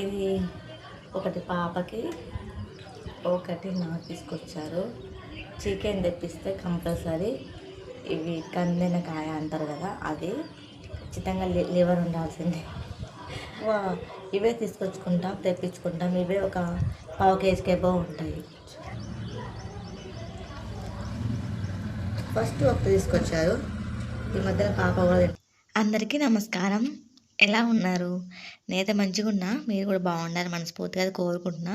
ఇది ఒకటి పాపకి ఒకటి నాకు తీసుకొచ్చారు. చికెన్ తెప్పిస్తే కంపల్సరీ ఇవి కందిన కాయ అంటారు కదా అది ఖచ్చితంగా లివర్ ఉండాల్సిందే. వా ఇవే తీసుకొచ్చుకుంటాం తెప్పించుకుంటాం. ఇవే ఒక పావు కేజీకి ఎబో ఉంటాయి. ఫస్ట్ ఒకటి తీసుకొచ్చారు. ఈ మధ్యన పాప కూడా అందరికీ నమస్కారం. ఎలా ఉన్నారు? నేనైతే మంచిగా ఉన్నా. మీరు కూడా బాగుండాలి మనస్ఫూర్తిగా కోరుకుంటున్నా.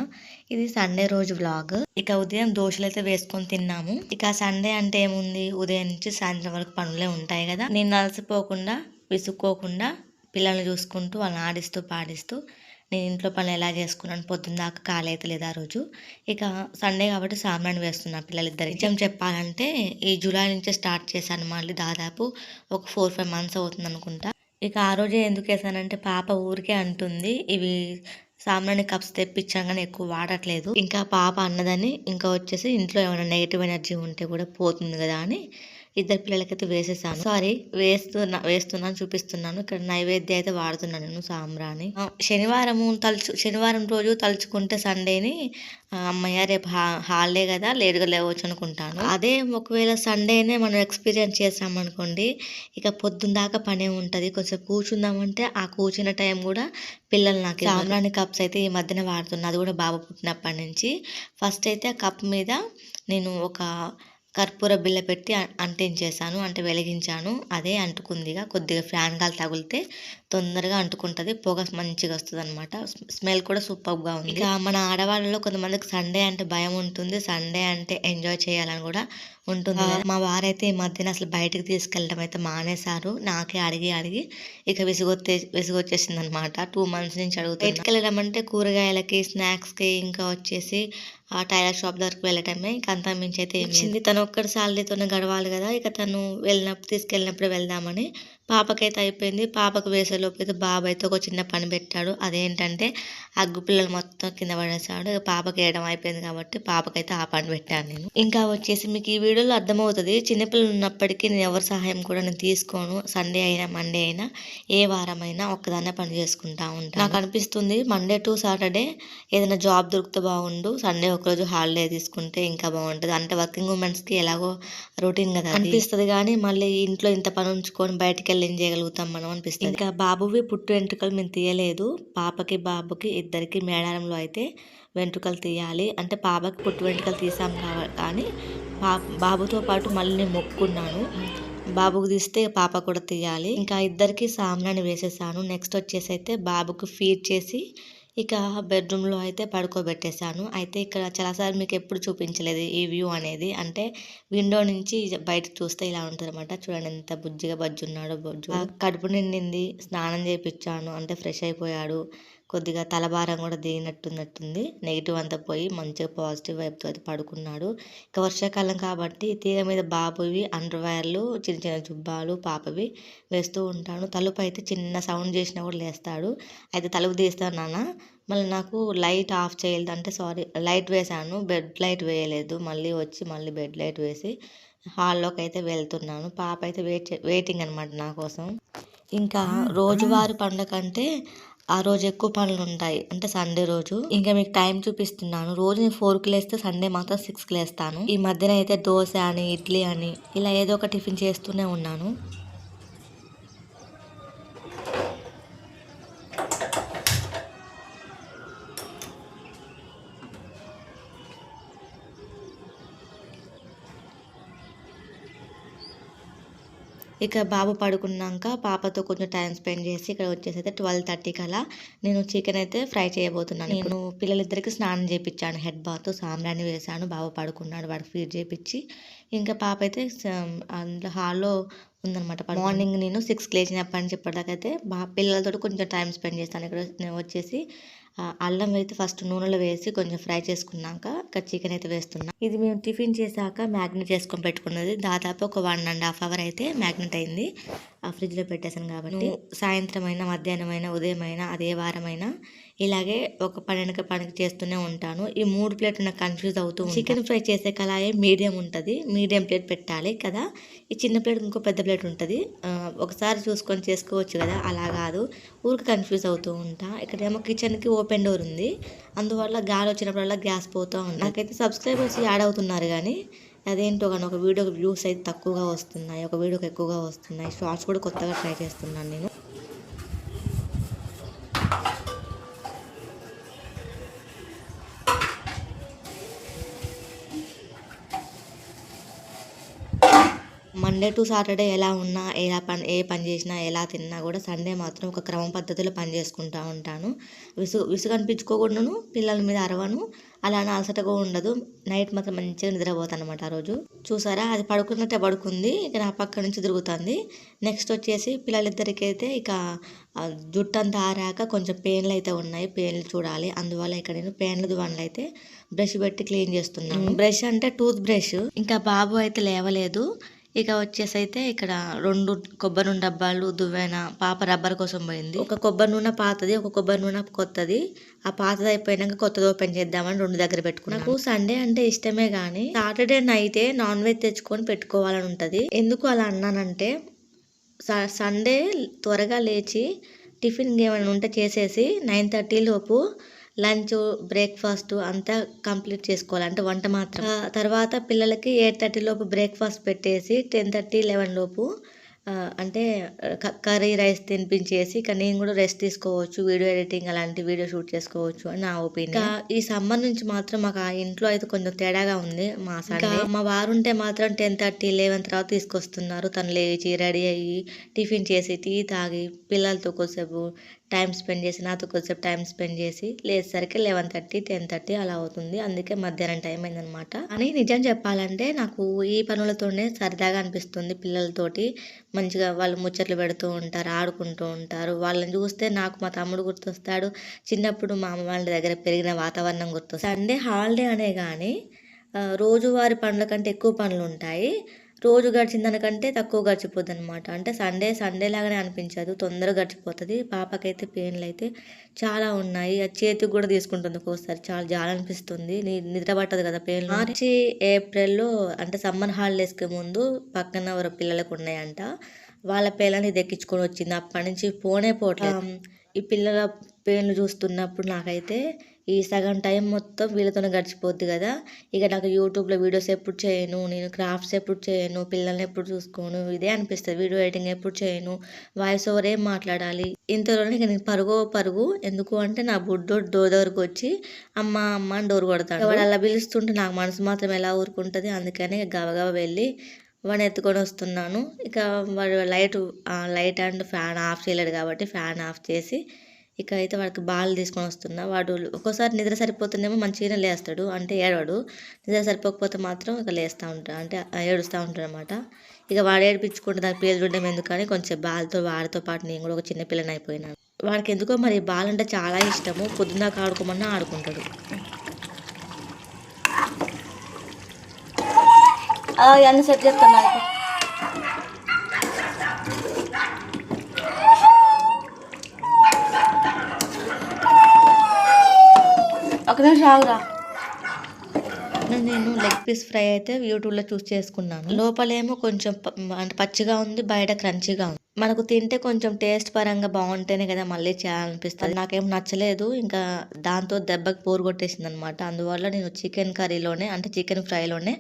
ఇది సండే రోజు వ్లాగ్. ఇక ఉదయం దోశలు అయితే వేసుకొని తిన్నాము. ఇక సండే అంటే ఏముంది? ఉదయం నుంచి సాయంత్రం వరకు పనులే ఉంటాయి కదా. నేను అలసిపోకుండా విసుక్కోకుండా పిల్లల్ని చూసుకుంటూ వాళ్ళని ఆడిస్తూ పాడిస్తూ నేను ఇంట్లో పనులు ఎలా చేసుకున్నాను? పొద్దున్న దాకా ఖాళీ అయితే లేదా ఆ రోజు. ఇక సండే కాబట్టి సామాన్ వేస్తున్నా పిల్లలిద్దరు నిజం చెప్పాలంటే ఈ జూలై నుంచే స్టార్ట్ చేశాను మళ్ళీ దాదాపు ఒక ఫోర్ ఫైవ్ మంత్స్ అవుతుంది అనుకుంటా. ఇక ఆ రోజే ఎందుకు వేసానంటే పాప ఊరికే అంటుంది ఇవి సామాన్య కప్స్ తెప్పించాం కానీ ఎక్కువ వాడట్లేదు. ఇంకా పాప అన్నదని ఇంకా వచ్చేసి ఇంట్లో ఏమైనా నెగిటివ్ ఎనర్జీ ఉంటే కూడా పోతుంది కదా అని ఇద్దరు పిల్లలకైతే వేసేసాను. సారీ వేస్తున్నా వేస్తున్నాను చూపిస్తున్నాను. ఇక్కడ నైవేద్యం అయితే వాడుతున్నాను నేను సాంబ్రాణి. శనివారం శనివారము తలుచు శనివారం రోజు తలుచుకుంటే సండేని అమ్మయ్య రేపు హా హాలిడే కదా లేటుగా లేవచ్చు అనుకుంటాను. అదే ఒకవేళ సండేనే మనం ఎక్స్పీరియన్స్ చేసామనుకోండి ఇక పొద్దున్న దాకా పనే ఉంటుంది. కొంచెం కూర్చుందామంటే ఆ కూర్చున్న టైం కూడా పిల్లలు నాకు సాంబ్రాణి కప్స్ అయితే ఈ మధ్యన వాడుతున్నా. అది కూడా బాబు పుట్టినప్పటి నుంచి. ఫస్ట్ అయితే ఆ కప్ మీద నేను ఒక కర్పూర బిల్ల పెట్టి అంటించేసాను అంటే వెలిగించాను. అదే అంటుకుందిగా కొద్దిగా ఫ్యాన్ గాలి తగిలితే తొందరగా అంటుకుంటుంది పొగ మంచిగా వస్తుంది అనమాట స్మెల్ కూడా సూపర్గా ఉంది. ఇక మన ఆడవాళ్ళలో కొంతమందికి సండే అంటే భయం ఉంటుంది సండే అంటే ఎంజాయ్ చేయాలని కూడా ఉంటుంది. మా వారైతే ఈ మధ్యన అసలు బయటకు తీసుకెళ్ళడం అయితే మానేశారు. నాకే అడిగి అడిగి ఇక విసుగొత్తే విసుగొచ్చేసింది అనమాట టూ మంత్స్ నుంచి అడుగుతాను బయటకు వెళ్ళడం అంటే కూరగాయలకి స్నాక్స్కి ఇంకా వచ్చేసి ఆ టైలర్ షాప్ దగ్గరకు వెళ్ళటమే. ఇంకా అంతా మించి అయితే ఏం లేదు. తను ఒక్కడి శాలరీతోనే గడవాలి కదా. ఇక తను వెళ్ళినప్పుడు తీసుకెళ్ళినప్పుడు వెళ్దామని పాపకైతే అయిపోయింది. పాపకు వేసేలోపు అయితే బాబు అయితే ఒక చిన్న పని పెట్టాడు. అదేంటంటే అగ్గు పిల్లలు మొత్తం కింద పడేసాడు పాపకి వేయడం అయిపోయింది కాబట్టి పాపకైతే ఆ పని పెట్టాను నేను. ఇంకా వచ్చేసి మీకు ఈ వీడియోలో అర్థమవుతుంది. చిన్నపిల్లలు ఉన్నప్పటికీ నేను ఎవరి సహాయం కూడా నేను తీసుకోను. సండే అయినా మండే అయినా ఏ వారం అయినా ఒక్కదాన్నే పని చేసుకుంటా ఉంటాను. నాకు అనిపిస్తుంది మండే టు సాటర్డే ఏదైనా జాబ్ దొరికితే బాగుండు. సండే ఒకరోజు హాలిడే తీసుకుంటే ఇంకా బాగుంటుంది. అంటే వర్కింగ్ ఉమెన్స్కి ఎలాగో రొటీన్ కదా అనిపిస్తుంది కానీ మళ్ళీ ఇంట్లో ఇంత పని ఉంచుకొని బయటికి వెళ్ళి ఏం చేయగలుగుతాం మనం అనిపిస్తుంది. ఇంకా బాబువి పుట్టు వెంట్రుకలు మేము తీయలేదు. పాపకి బాబుకి ఇద్దరికి మేడారంలో అయితే వెంట్రుకలు తీయాలి. అంటే పాపకి పుట్టు వెంట్రుకలు తీసాం కానీ బాబుతో పాటు మళ్ళీ నేను మొక్కున్నాను. బాబుకు తీస్తే పాప కూడా తీయాలి. ఇంకా ఇద్దరికి సామ్రాన్ని వేసేసాను. నెక్స్ట్ వచ్చేసి అయితే బాబుకు ఫీడ్ చేసి ఇక బెడ్రూమ్లో అయితే పడుకోబెట్టేశాను. అయితే ఇక్కడ చాలాసార్లు మీకు ఎప్పుడు చూపించలేదు ఈ వ్యూ అనేది. అంటే విండో నుంచి బయట చూస్తే ఇలా ఉంటుందన్నమాట. చూడండి ఎంత బుజ్జిగా బజ్జున్నాడో బొజ్జు కడుపు నిండింది. స్నానం చేయించాను అంటే ఫ్రెష్ అయిపోయాడు. కొద్దిగా తలభారం కూడా దిగినట్టున్నట్టుంది నెగిటివ్ అంతా పోయి మంచిగా పాజిటివ్ వైపుతో అయితే పడుకున్నాడు. ఇక వర్షాకాలం కాబట్టి తీగ మీద బాబువి అండర్ వైర్లు చిన్న చిన్న జుబ్బాలు పాపవి వేస్తూ ఉంటాను తలుపు అయితే చిన్న సౌండ్ చేసినా కూడా లేస్తాడు. అయితే తలుపు తీస్తాను నాన్న. మళ్ళీ నాకు లైట్ ఆఫ్ చేయలేదు అంటే సారీ లైట్ వేసాను బెడ్ లైట్ వేయలేదు. మళ్ళీ వచ్చి మళ్ళీ బెడ్ లైట్ వేసి హాల్లోకి అయితే వెళ్తున్నాను. పాప అయితే వెయిట్ వెయిటింగ్ అనమాట నా కోసం. ఇంకా రోజువారి పండుగ అంటే ఆ రోజు ఎక్కువ పనులు ఉంటాయి. అంటే సండే రోజు. ఇంకా మీకు టైం చూపిస్తున్నాను. రోజు నేను ఫోర్కి లేస్తే సండే మాత్రం సిక్స్కి లేస్తాను. ఈ మధ్యన అయితే దోశ అని ఇడ్లీ అని ఇలా ఏదో ఒక టిఫిన్ చేస్తూనే ఉన్నాను. ఇక బాబు పడుకున్నాక పాపతో కొంచెం టైం స్పెండ్ చేసి ఇక్కడ వచ్చేసి అయితే ట్వెల్వ్ థర్టీకి అలా నేను చికెన్ అయితే ఫ్రై చేయబోతున్నాను. నేను పిల్లలిద్దరికి స్నానం చేయించాను హెడ్ బాత్ సాంబ్రాణి వేసాను బాబు పడుకున్నాడు వాడికి ఫీడ్ చేయించి ఇంకా పాప అయితే అందులో హాల్లో ఉందన్నమాట మార్నింగ్ నేను సిక్స్కి లేచినప్పటి నుంచి ఇప్పటిదాకైతే బా పిల్లలతో కొంచెం టైం స్పెండ్ చేస్తాను. ఇక్కడ వచ్చేసి అల్లం అయితే ఫస్ట్ నూనెలో వేసి కొంచెం ఫ్రై చేసుకున్నాక ఇక్కడ చికెన్ అయితే వేస్తున్నాం. ఇది మేము టిఫిన్ చేశాక మ్యాగ్నెట్ చేసుకొని పెట్టుకున్నది. దాదాపు ఒక వన్ అండ్ హాఫ్ అవర్ అయితే మ్యాగ్నెట్ అయింది. ఫ్రిడ్జ్లో పెట్టేశాను కాబట్టి సాయంత్రం అయినా మధ్యాహ్నం అయినా ఉదయం అయినా అదే వారం అయినా ఇలాగే ఒక పని వెనక పనికి చేస్తూనే ఉంటాను. ఈ మూడు ప్లేట్ నాకు కన్ఫ్యూజ్ అవుతూ చికెన్ ఫ్రై చేసే కళాయి మీడియం ఉంటుంది. మీడియం ప్లేట్ పెట్టాలి కదా. ఈ చిన్న ప్లేట్ ఇంకో పెద్ద ప్లేట్ ఉంటుంది. ఒకసారి చూసుకొని చేసుకోవచ్చు కదా. అలా కాదు. ఊరికి కన్ఫ్యూజ్ అవుతూ ఉంటా. ఇక్కడేమో కిచెన్కి ఓపెన్ ఓపెన్ డోర్ ఉంది. అందువల్ల గాలి వచ్చినప్పుడల్లా గ్యాస్ పోతూ ఉంది. నాకైతే సబ్స్క్రైబర్స్ యాడ్ అవుతున్నారు కానీ అదేంటో కానీ ఒక వీడియోకి వ్యూస్ అయితే తక్కువగా వస్తున్నాయి ఒక వీడియోకి ఎక్కువగా వస్తున్నాయి. షార్ట్స్ కూడా కొత్తగా ట్రై చేస్తున్నాను నేను. మండే టు సాటర్డే ఎలా ఉన్నా ఎలా పని ఏ పని చేసినా ఎలా తిన్నా కూడా సండే మాత్రం ఒక క్రమ పద్ధతిలో పని చేసుకుంటూ ఉంటాను. విసుగు విసుగు అనిపించుకోకుండాను పిల్లల మీద అరవను. అలానే అలసటగా ఉండదు. నైట్ మాత్రం మంచిగా నిద్రపోతాను అనమాట ఆ రోజు. చూసారా? అది పడుకున్నట్టే పడుకుంది. ఇక నా పక్క నుంచి తిరుగుతుంది. నెక్స్ట్ వచ్చేసి పిల్లలిద్దరికి అయితే ఇక జుట్టు అంతా ఆరాక కొంచెం పెయిన్లు అయితే ఉన్నాయి. పెయిన్లు చూడాలి. అందువల్ల ఇక్కడ నేను పెయిన్ల దువాన్లు అయితే బ్రష్ పెట్టి క్లీన్ చేస్తున్నాను. బ్రష్ అంటే టూత్ బ్రష్. ఇంకా బాబు అయితే లేవలేదు. ఇక వచ్చేసి అయితే ఇక్కడ రెండు కొబ్బరి నూనె డబ్బాలు దువ్వెన పాప రబ్బర్ కోసం పోయింది. ఒక కొబ్బరి నూనె పాతది ఒక కొబ్బరి నూనె కొత్తది. ఆ పాతది అయిపోయినాక కొత్తది ఓపెన్ చేద్దామని రెండు దగ్గర పెట్టుకున్నాను. నాకు సండే అంటే ఇష్టమే కానీ సాటర్డే నైటే నాన్ వెజ్ తెచ్చుకొని పెట్టుకోవాలని ఉంటుంది. ఎందుకు అలా అన్నానంటే స- సండే త్వరగా లేచి టిఫిన్ ఏమైనా ఉంటే చేసేసి నైన్ థర్టీ లోపు లంచ్ బ్రేక్ఫాస్ట్ అంతా కంప్లీట్ చేసుకోవాలి. అంటే వంట మాత్రం. తర్వాత పిల్లలకి ఎయిట్ థర్టీ లోపు బ్రేక్ఫాస్ట్ పెట్టేసి టెన్ థర్టీ లెవెన్ లోపు అంటే కర్రీ రైస్ తినిపించేసి ఇక నేను కూడా రెస్ట్ తీసుకోవచ్చు వీడియో ఎడిటింగ్ అలాంటి వీడియో షూట్ చేసుకోవచ్చు అని నా ఒపీనియన్. ఈ సమ్మర్ నుంచి మాత్రం మాకు ఆ ఇంట్లో అయితే కొంచెం తేడాగా ఉంది మా సండే మా వారు ఉంటే మాత్రం టెన్ థర్టీ లెవెన్ తర్వాత తీసుకొస్తున్నారు. తను లేచి రెడీ అయ్యి టిఫిన్ చేసి టీ తాగి పిల్లలతో కొద్దిసేపు టైం స్పెండ్ చేసి నాతో కొద్దిసేపు టైం స్పెండ్ చేసి లేచేసరికి లెవెన్ థర్టీ టెన్ థర్టీ అలా అవుతుంది. అందుకే మధ్యాహ్నం టైం అయిందనమాట అని నిజం చెప్పాలంటే నాకు ఈ పనులతోనే సరదాగా అనిపిస్తుంది పిల్లలతోటి. మంచిగా వాళ్ళు ముచ్చట్లు పెడుతూ ఉంటారు ఆడుకుంటూ ఉంటారు. వాళ్ళని చూస్తే నాకు మా తమ్ముడు గుర్తొస్తాడు. చిన్నప్పుడు మా అమ్మ వాళ్ళ దగ్గర పెరిగిన వాతావరణం గుర్తొస్తుంది. సండే హాలిడే అనే కానీ రోజువారి పనుల కంటే ఎక్కువ పనులు ఉంటాయి. రోజు గడిచిన దానికంటే తక్కువ గడిచిపోద్ది అనమాట అంటే సండే సండే లాగానే అనిపించదు. తొందరగా గడిచిపోతుంది. పాపకైతే పెయిన్లు అయితే చాలా ఉన్నాయి. అది చేతికి కూడా తీసుకుంటుంది ఒక్కోసారి. చాలా జాల అనిపిస్తుంది. నిద్ర పట్టదు కదా పెయిన్ మార్చి ఏప్రిల్లో అంటే సమ్మర్ హాలిడేస్కి ముందు పక్కన ఎవరో పిల్లలకు ఉన్నాయంట. వాళ్ళ పిల్లల్ని దక్కించుకొని వచ్చింది. అప్పటి నుంచి పోనే పోవట్లేదు. ఈ పిల్లల పేర్లు చూస్తున్నప్పుడు నాకైతే ఈ సగం టైం మొత్తం వీళ్ళతోనే గడిచిపోద్ది కదా. ఇక నాకు యూట్యూబ్లో వీడియోస్ ఎప్పుడు చేయను నేను క్రాఫ్ట్స్ ఎప్పుడు చేయను పిల్లల్ని ఎప్పుడు చూసుకోను ఇదే అనిపిస్తుంది. వీడియో ఎడిటింగ్ ఎప్పుడు చేయను వాయిస్ ఓవర్ ఏం మాట్లాడాలి? ఇంతలోనే ఇక నేను పరుగు పరుగు. ఎందుకు అంటే నా బుడ్డోడు డోర్ దగ్గరకు వచ్చి అమ్మ అమ్మ అని డోర్ కొడతాడు. వాడు అలా పిలుస్తుంటే నాకు మనసు మాత్రం ఎలా ఊరుకుంటుంది? అందుకని గబగబ వెళ్ళి వాడిని ఎత్తుకొని వస్తున్నాను. ఇక వాడు light light and fan off చేయలేడు కాబట్టి ఫ్యాన్ ఆఫ్ చేసి ఇక అయితే వాడికి బాల్ తీసుకొని వస్తున్నా. వాడు ఒక్కోసారి నిద్ర సరిపోతుందేమో మంచిగానే లేస్తాడు. అంటే ఏడవాడు. నిద్ర సరిపోకపోతే మాత్రం ఇక లేస్తూ ఉంటాడు. అంటే ఏడుస్తూ ఉంటాడు అనమాట ఇక వాడు ఏడిపించుకుంటే దాని పేరు చూడడం ఎందుకని కొంచెం బాల్తో వాడితో పాటు నేను కూడా ఒక చిన్న పిల్లని అయిపోయినాను వాడికి ఎందుకో మరి బాల్ అంటే చాలా ఇష్టము. పొద్దున్నాక ఆడుకోమన్నా ఆడుకుంటాడు. అవన్నీ సెట్ చేస్తున్నా ఒక నిమిషం ఆగురా. నేను లెగ్ పీస్ ఫ్రై అయితే యూట్యూబ్లో చూస్ చేసుకున్నాను. లోపలేమో కొంచెం పచ్చిగా ఉంది బయట క్రంచీగా ఉంది. మనకు తింటే కొంచెం టేస్ట్ పరంగా బాగుంటేనే కదా మళ్ళీ చేయాలనిపిస్తుంది. నాకేం నచ్చలేదు. ఇంకా దాంతో దెబ్బకి పోరు కొట్టేసింది అనమాట అందువల్ల నేను చికెన్ కర్రీలోనే అంటే చికెన్ ఫ్రైలోనే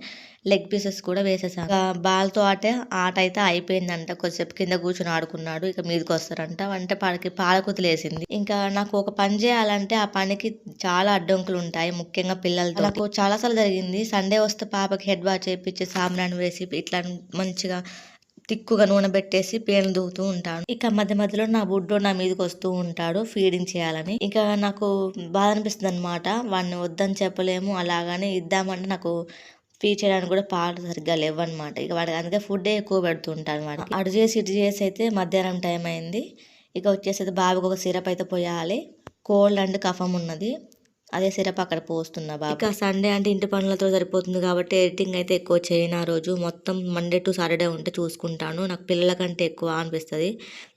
లెగ్ పీసెస్ కూడా వేసేసాను బాల్తో ఆటే ఆట అయితే అయిపోయిందంట. కొద్దిసేపు కింద కూర్చొని ఆడుకున్నాడు. ఇక మీదకి వస్తారంట. అంటే పాడికి పాలకుతులేసింది ఇంకా నాకు ఒక పని చేయాలంటే ఆ పనికి చాలా అడ్డంకులు ఉంటాయి ముఖ్యంగా పిల్లలతో. నాకు చాలాసార్లు జరిగింది. సండే వస్తే పాపకి హెడ్ బాత్ చేయించి సాంబ్రాన్ వేసి ఇట్లా మంచిగా తిక్కుగా నూనె పెట్టేసి పేను దూతూ ఉంటాను ఇక మధ్య మధ్యలో నా బుడ్డో నా మీదకి వస్తూ ఉంటాడు ఫీడింగ్ చేయాలని. ఇక నాకు బాధ అనిపిస్తుంది అనమాట వాడిని వద్దని చెప్పలేము అలాగని ఇద్దామంటే నాకు ఫీడ్ చేయడానికి కూడా పాలు సరిగ్గా లేవన్నమాట. ఇక వాడికి అందుకే ఫుడ్ ఎక్కువ పెడుతూ ఉంటాను వాడికి అటు చేసి ఇటు చేసి అయితే మధ్యాహ్నం టైం అయింది. ఇక వచ్చేసి అయితే బాబుకి ఒక సిరప్ అయితే పోయాలి. కోల్డ్ అండ్ కఫం ఉన్నది. అదే సిరప్ అక్కడ పోస్తున్నా బాబు. ఇక సండే అంటే ఇంటి పనులతో సరిపోతుంది కాబట్టి ఎడిటింగ్ అయితే ఎక్కువ చేయను ఆ రోజు. మొత్తం మండే టు సాటర్డే ఉంటే చూసుకుంటాను. నాకు పిల్లల కంటే ఎక్కువ అనిపిస్తుంది.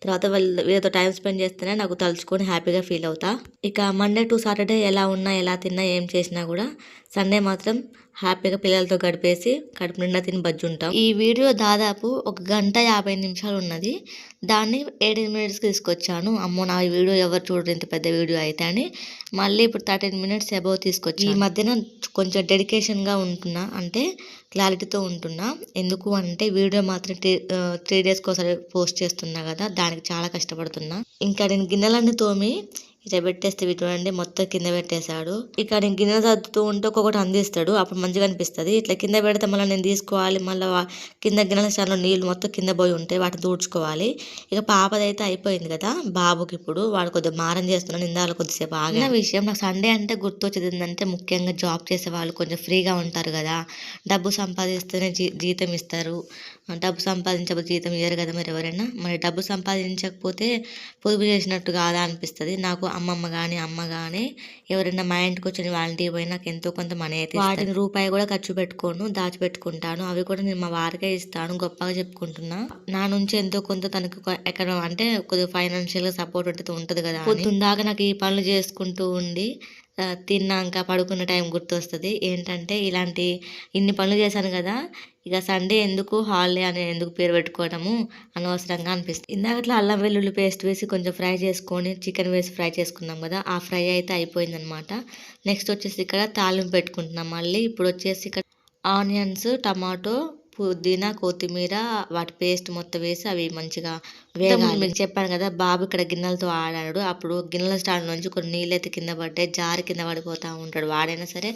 తర్వాత వాళ్ళు వీళ్ళతో టైం స్పెండ్ చేస్తేనే నాకు తలుచుకొని హ్యాపీగా ఫీల్ అవుతా. ఇక మండే టు సాటర్డే ఎలా ఉన్నా ఎలా తిన్నా ఏం చేసినా కూడా సండే మాత్రం హ్యాపీగా పిల్లలతో గడిపేసి కడుపు నిండా తిని బజ్జుంటాం. ఈ వీడియో దాదాపు ఒక గంట యాభై నిమిషాలు ఉన్నది. దాన్ని ఎయిటీన్ మినిట్స్కి తీసుకొచ్చాను. అమ్మో నా వీడియో ఎవరు చూడరు ఇంత పెద్ద వీడియో అయితే అని. మళ్ళీ ఇప్పుడు థర్టీన్ మినిట్స్ అబౌవ్ తీసుకొచ్చి ఈ మధ్యన కొంచెం డెడికేషన్గా ఉంటున్నా అంటే క్లారిటీతో ఉంటున్నా. ఎందుకు అంటే వీడియో మాత్రం త్రీ డేస్కి ఒకసారి పోస్ట్ చేస్తున్నా కదా దానికి చాలా కష్టపడుతున్నా. ఇంకా నేను గిన్నెలన్నీ తోమి ఇట్లా పెట్టేస్తే ఇవి చూడండి మొత్తం కింద పెట్టేశాడు. ఇక నేను గిన్నె సర్దుతూ ఉంటే ఒక్కొక్కటి అందిస్తాడు అప్పుడు మంచిగా అనిపిస్తుంది. ఇట్లా కింద పెడితే మళ్ళీ నేను తీసుకోవాలి మళ్ళీ కింద గిన్నెల చాలా నీళ్ళు మొత్తం కింద పోయి ఉంటాయి వాటిని దూడ్చుకోవాలి ఇక పాపదైతే అయిపోయింది కదా బాబుకి ఇప్పుడు. వాడు కొద్దిగా మారం చేస్తున్నాను ఇందాక కొద్దిసేపు ఆగిన విషయం నాకు సండే అంటే గుర్తొచ్చేది ఏంటంటే ముఖ్యంగా జాబ్ చేసే వాళ్ళు కొంచెం ఫ్రీగా ఉంటారు కదా. డబ్బు సంపాదిస్తేనే జీ జీతం ఇస్తారు. డబ్బు సంపాదించకపోతే జీతం ఇయ్యరు కదా మరి ఎవరైనా? మరి డబ్బు సంపాదించకపోతే పొదుపు చేసినట్టు కాదా అనిపిస్తుంది? నాకు అమ్మమ్మ కానీ అమ్మ కానీ ఎవరైనా మా ఇంటికి వచ్చిన ఇంటికి పోయి నాకు ఎంతో కొంత మనీ అయితే వాటిని రూపాయి కూడా ఖర్చు పెట్టుకోను దాచిపెట్టుకుంటాను. అవి కూడా నేను మా వారికే ఇస్తాను గొప్పగా చెప్పుకుంటున్నా. నా నుంచి ఎంతో కొంత తనకు ఎక్కడ అంటే కొద్దిగా ఫైనాన్షియల్గా సపోర్ట్ ఉంటుంది ఉంటుంది కదా పొద్దుందాకా నాకు ఈ పనులు చేసుకుంటూ ఉండి తిన్నాక పడుకున్న టైం గుర్తొస్తుంది. ఏంటంటే ఇలాంటి ఇన్ని పనులు చేశాను కదా ఇక సండే ఎందుకు హాలిడే అని ఎందుకు పేరు పెట్టుకోవడము అనవసరంగా అనిపిస్తుంది. ఇందాకట్లా అల్లం వెల్లుల్లి పేస్ట్ వేసి కొంచెం ఫ్రై చేసుకొని చికెన్ వేసి ఫ్రై చేసుకున్నాం కదా ఆ ఫ్రై అయితే అయిపోయిందనమాట. నెక్స్ట్ వచ్చేసి ఇక్కడ తాలింపు పెట్టుకుంటున్నాం మళ్ళీ. ఇప్పుడు వచ్చేసి ఇక్కడ ఆనియన్స్ టమాటో పుదీనా కొత్తిమీర వాటి పేస్ట్ మొత్తం వేసి అవి మంచిగా వేగాలి. మీకు చెప్పాను కదా బాబు ఇక్కడ గిన్నెలతో ఆడాడు. అప్పుడు గిన్నెల స్టాండ్ నుంచి కొన్ని నీళ్ళు అయితే కింద పడ్డాయి జారి కింద పడిపోతా ఉంటాడు. వాడైనా సరే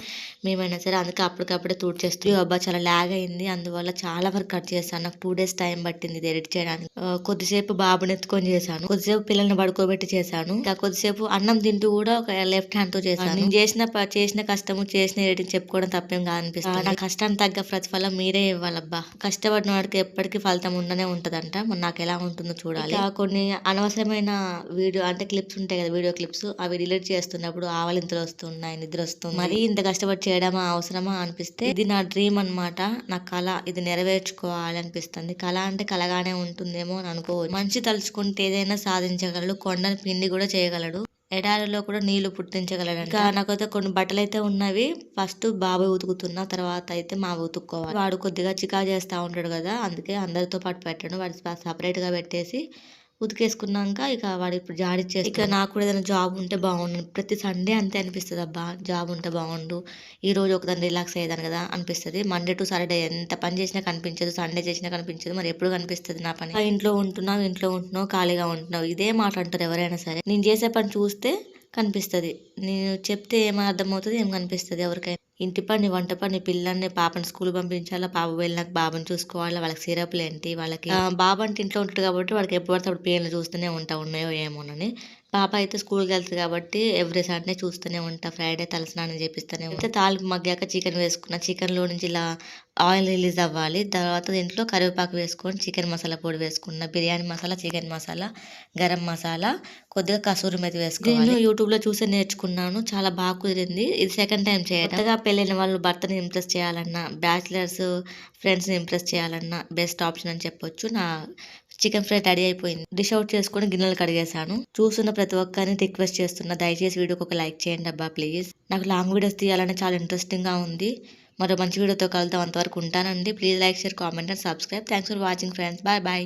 మేమైనా సరే అందుకే అప్పటికప్పుడే తూడ్చేస్తూ అబ్బా చాలా లాగ్ అయింది. అందువల్ల చాలా వరకు కట్ చేశాను. నాకు టూ డేస్ టైం పట్టింది ఇది ఎడిట్ చేయడానికి. కొద్దిసేపు బాబుని ఎత్తుకొని చేశాను. కొద్దిసేపు పిల్లల్ని పడుకోబెట్టి చేశాను. ఇంకా కొద్దిసేపు అన్నం తింటూ కూడా ఒక లెఫ్ట్ హ్యాండ్తో చేశాను. నేను చేసిన చేసిన కష్టము చేసిన ఎడిటింగ్ చెప్పుకోవడం తప్పేం కాదనిపిస్తుంది. నా కష్టానికి తగ్గ ప్రతిఫలం మీరే ఇవ్వాలబ్బా. కష్టపడిన వాడికి ఎప్పటికీ ఫలితం ఉండనే ఉంటదంట. మరి నాకు ఎలా ఉంటుందో చూడాలి. కొన్ని అనవసరమైన వీడియో అంటే క్లిప్స్ ఉంటాయి కదా వీడియో క్లిప్స్ అవి డిలీట్ చేస్తున్నప్పుడు ఆవలింతలు వస్తున్నాయి నిద్ర వస్తుంది. మరి ఇంత కష్టపడి చేయడమా అవసరమా అనిపిస్తే ఇది నా డ్రీమ్ అన్నమాట. నా కళ ఇది నెరవేర్చుకోవాలి అనిపిస్తుంది కళ అంటే కలగానే ఉంటుందేమో అని అనుకోవచ్చు. మంచి తలుచుకుంటే ఏదైనా సాధించగలడు కొండను పిండి కూడా చేయగలడు. ఎడారిలో కూడా నీళ్ళు పుట్టించగలడు ఇంకా నాకైతే కొన్ని బట్టలు అయితే ఉన్నవి. ఫస్ట్ బాబాయ్ ఉతుకుతున్నా తర్వాత అయితే మా ఉతుక్కోవాలి. వాడు కొద్దిగా చికా చేస్తా ఉంటాడు కదా అందుకే అందరితో పాటు పెట్టాడు వాడు సపరేట్గా పెట్టేసి ఉతికేసుకున్నాక ఇక వాడు ఇప్పుడు జాడిచ్చేసి ఇక నాకు కూడా ఏదైనా జాబ్ ఉంటే బాగుండు. ప్రతి సండే అంతే అనిపిస్తుంది అబ్బా జాబ్ ఉంటే బాగుండు. ఈ రోజు ఒకదాన్ని రిలాక్స్ అయ్యేదాన్ని కదా అనిపిస్తుంది. మండే టు సాటర్డే ఎంత పని చేసినా కనిపించదు. సండే చేసినా కనిపించదు. మరి ఎప్పుడు కనిపిస్తుంది నా పని? ఇంట్లో ఉంటున్నావు ఇంట్లో ఉంటున్నావు ఖాళీగా ఉంటున్నావు. ఇదే మాట అంటారు ఎవరైనా సరే. నేను చేసే పని చూస్తే కనిపిస్తుంది. నేను చెప్తే ఏం అర్థమవుతుంది ఏం కనిపిస్తుంది ఎవరికైనా. ఇంటి పని వంట పని పిల్లల్ని పాపని స్కూల్ పంపించాలా? పాప వెళ్ళినాక బాబుని చూసుకోవాలా? వాళ్ళకి సిరప్లు ఏంటి? వాళ్ళకి బాబు అంటే ఇంట్లో ఉంటాడు కాబట్టి వాళ్ళకి ఎప్పుడు పడితే అప్పుడు పేర్లు చూస్తూనే ఉంటా ఉన్నాయో ఏమోనని. పాప అయితే స్కూల్కి వెళ్తుంది కాబట్టి ఎవ్రీ సండే చూస్తూనే ఉంటా. ఫ్రైడే తలస్నానం చేపిస్తూనే ఉంటా. తాలింపు మగ్గాక చికెన్ వేసుకున్న చికెన్లో నుంచి ఇలా ఆయిల్ రిలీజ్ అవ్వాలి. తర్వాత దీంట్లో కరివేపాకు వేసుకొని చికెన్ మసాలా పొడి వేసుకున్న బిర్యానీ మసాలా చికెన్ మసాలా గరం మసాలా కొద్దిగా కసూరి మెతి వేసుకోవాలి. నేను యూట్యూబ్లో చూసి నేర్చుకున్నాను. చాలా బాగా కుదిరింది. ఇది సెకండ్ టైం చేయడం పెళ్ళైన వాళ్ళు భర్తని ఇంప్రెస్ చేయాలన్నా బ్యాచిలర్స్ ఫ్రెండ్స్ని ఇంప్రెస్ చేయాలన్నా బెస్ట్ ఆప్షన్ అని చెప్పొచ్చు. నా చికెన్ ఫ్రై రెడీ అయిపోయింది. డిష్ అవుట్ చేసుకుని గిన్నెలు కడిగేశాను. చూస్తున్న ప్రతి ఒక్కరిని రిక్వెస్ట్ చేస్తున్నా దయచేసి వీడియోకి ఒక లైక్ చేయండి అబ్బా ప్లీజ్. నాకు లాంగ్ వీడియోస్ తీయాలని చాలా ఇంట్రెస్టింగ్గా ఉంది. మరో మంచి వీడియోతో కలుద్దాం అంతవరకు ఉంటానండి. Please like share comment and subscribe. Thanks for watching friends. Bye bye.